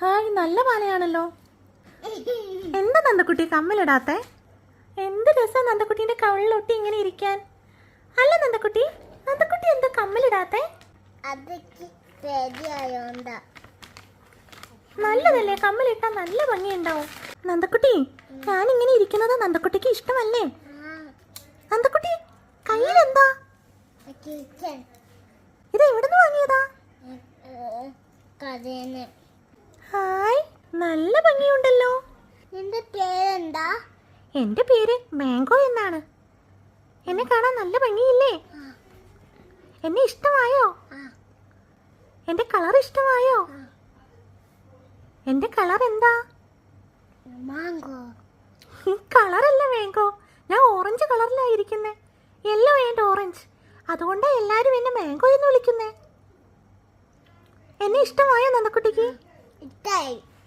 Hi നല്ല പാലയാണല്ലോ. എന്താ നന്ദക്കുട്ടി കമ്മലിടാത്തെ? എന്ത് രസം നന്ദക്കുട്ടീന്റെ കവിളിലൊട്ടി ഇങ്ങനെ ഇരിക്കാൻ. അല്ല നന്ദക്കുട്ടി നന്ദക്കുട്ടി എന്താ കമ്മലിടാത്തെ? നല്ലതല്ലേ കമ്മലിട്ടാൽ നല്ല ഭംഗിയുണ്ടാവും. നന്ദക്കുട്ടി ഞാൻ ഇങ്ങനെ ഇരിക്കുന്നത് നന്ദക്കുട്ടിക്ക് ഇഷ്ടമല്ലേ? നന്ദക്കുട്ടി കയ്യിലെന്താ? ഇത് ഇത് എവിടുന്ന് വാങ്ങിയതാ? കഥേന് ഹായ് നല്ല ഭംഗിയുണ്ടല്ലോ. നിന്റെ പേരെന്താ? എന്റെ പേര് മാംഗോ എന്നാണ്. എന്നെ കാണാൻ നല്ല ഭംഗിയില്ലേ? എന്നെ ഇഷ്ടമായോ? എന്റെ കളർ ഇഷ്ടമായോ? എന്റെ കളർ എന്താ? മാംഗോ. കളറല്ല മാംഗോ. ഞാൻ ഓറഞ്ച് കളറിലായിരിക്കുന്നേ യെല്ലോ ആൻഡ് ഓറഞ്ച്. അതുകൊണ്ടാണ് എല്ലാവരും എന്നെ മാംഗോ എന്ന് വിളിക്കുന്നേ. എന്നെ ഇഷ്ടമായോ നന്ദക്കുട്ടിക്ക്?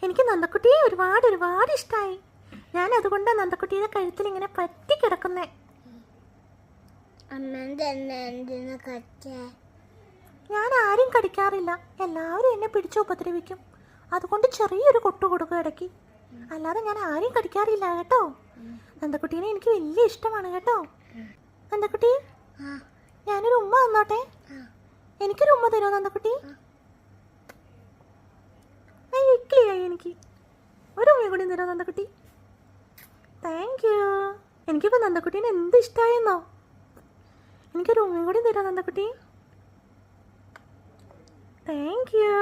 എനിക്ക് നന്ദക്കുട്ടിയെ ഒരുപാട് ഒരുപാട് ഇഷ്ടമായി ഞാൻ അതുകൊണ്ട് നന്ദക്കുട്ടിയുടെ കഴുത്തിൽ ഇങ്ങനെ പറ്റി കിടക്കുന്നേ. ഞാൻ ആരും കടിക്കാറില്ല. എല്ലാവരും എന്നെ പിടിച്ചു ഉപദ്രവിക്കും. അതുകൊണ്ട് ചെറിയൊരു കൊട്ടു കൊടുക്കും ഇടയ്ക്ക്. അല്ലാതെ ഞാൻ ആരെയും കടിക്കാറില്ല കേട്ടോ? നന്ദക്കുട്ടീനെ എനിക്ക് വലിയ ഇഷ്ടമാണ് കേട്ടോ? നന്ദക്കുട്ടി ഞാനൊരു ഉമ്മ തന്നോട്ടെ എനിക്കൊരു ഉമ്മ തരുമോ നന്ദക്കുട്ടി അയ്യോ ഇക്കിളിയായി എനിക്ക് ഒരു ഉമ്മയും കൂടി തരാം നന്ദക്കുട്ടി. താങ്ക് യു എനിക്കിപ്പോൾ നന്ദക്കുട്ടീനെ എന്ത് ഇഷ്ടമായെന്നോ എനിക്കൊരു ഉമ്മയും കൂടി തരാം നന്ദക്കുട്ടി? താങ്ക് യു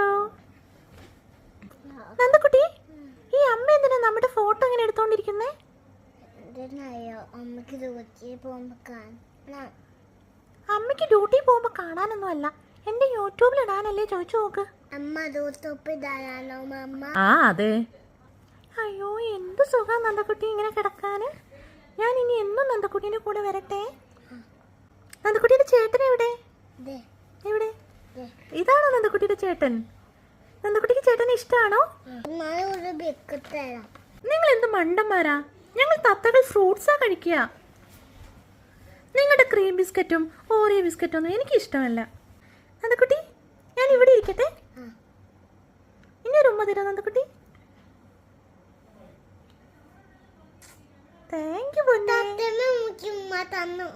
നന്ദക്കുട്ടി ഈ അമ്മ എന്തിനാ നമ്മുടെ ഫോട്ടോ ഇങ്ങനെ എടുത്തോണ്ടിരിക്കുന്നേ? അമ്മയ്ക്ക് ഡ്യൂട്ടി പോകുമ്പോ കാണാനൊന്നും അല്ല. എന്റെ യൂട്യൂബിൽ ഇടാനല്ലേ ചോദിച്ചു നോക്ക്. അമ്മ ആ അതെ. എന്ത് സുഖം നന്ദക്കുട്ടി ഇങ്ങനെ കിടക്കാന്? ഞാൻ ഇനി എന്നും നന്ദക്കുട്ടീന്റെ കൂടെ വരട്ടെ? നന്ദക്കുട്ടിയുടെ ചേട്ടൻ എവിടെ? എവിടെ? ഇതാണോ നന്ദക്കുട്ടിയുടെ ചേട്ടൻ? നന്ദക്കുട്ടിക്ക് ചേട്ടനെ ഇഷ്ടമാണോ നിങ്ങൾ എന്ത് മണ്ടന്മാരാ? ഞങ്ങൾ തത്തകൾ ഫ്രൂട്ട്സാ കഴിക്കുക. നിങ്ങളുടെ ക്രീം ബിസ്ക്കറ്റും ഓറിയോ ബിസ്ക്കറ്റും ഒന്നും എനിക്ക് ഇഷ്ടമല്ല. നന്ദക്കുട്ടി ഞാൻ ഇവിടെ ഇരിക്കട്ടെ. ഇനി ഒരു ഉമ്മ തരാം നന്ദക്കുട്ടി? താങ്ക് യു പൊന്നെ ചുമ്മ തന്നു.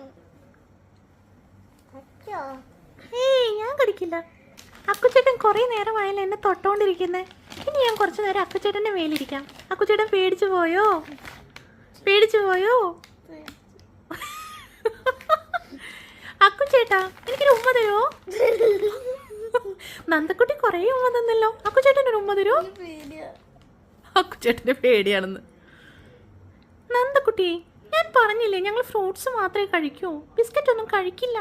ഏയ് ഞാൻ കടിക്കില്ല. അക്കുച്ചേട്ടൻ കുറേ നേരമായല്ലോ എന്നെ തൊട്ടോണ്ടിരിക്കുന്നേ. ഇനി ഞാൻ കുറച്ചു നേരം അക്കുച്ചേട്ടന്റെ മേലിരിക്കാം. അക്കുച്ചേട്ടൻ പേടിച്ചു പോയോ? പേടിച്ചു പോയോ? അക്കുച്ചേട്ടാ എനിക്കൊരു ഉമ്മ തരുമോ നന്ദക്കുട്ടി കുറേ ഉമ്മ തന്നല്ലോ. അക്കുച്ചേട്ടന്റെ ഒരു ഉമ്മ തരുമോ അക്കുച്ചേട്ടന്റെ പേടിയാണെന്ന്. നന്ദക്കുട്ടി ഞാൻ പറഞ്ഞില്ലേ ഞങ്ങൾ ഫ്രൂട്ട്സ് മാത്രമേ കഴിക്കൂ? ബിസ്ക്കറ്റ് ഒന്നും കഴിക്കില്ല.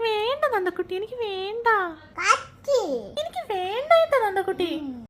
വേണ്ട നന്ദക്കുട്ടി എനിക്ക് വേണ്ട. എനിക്ക് വേണ്ട കേട്ടോ നന്ദക്കുട്ടി.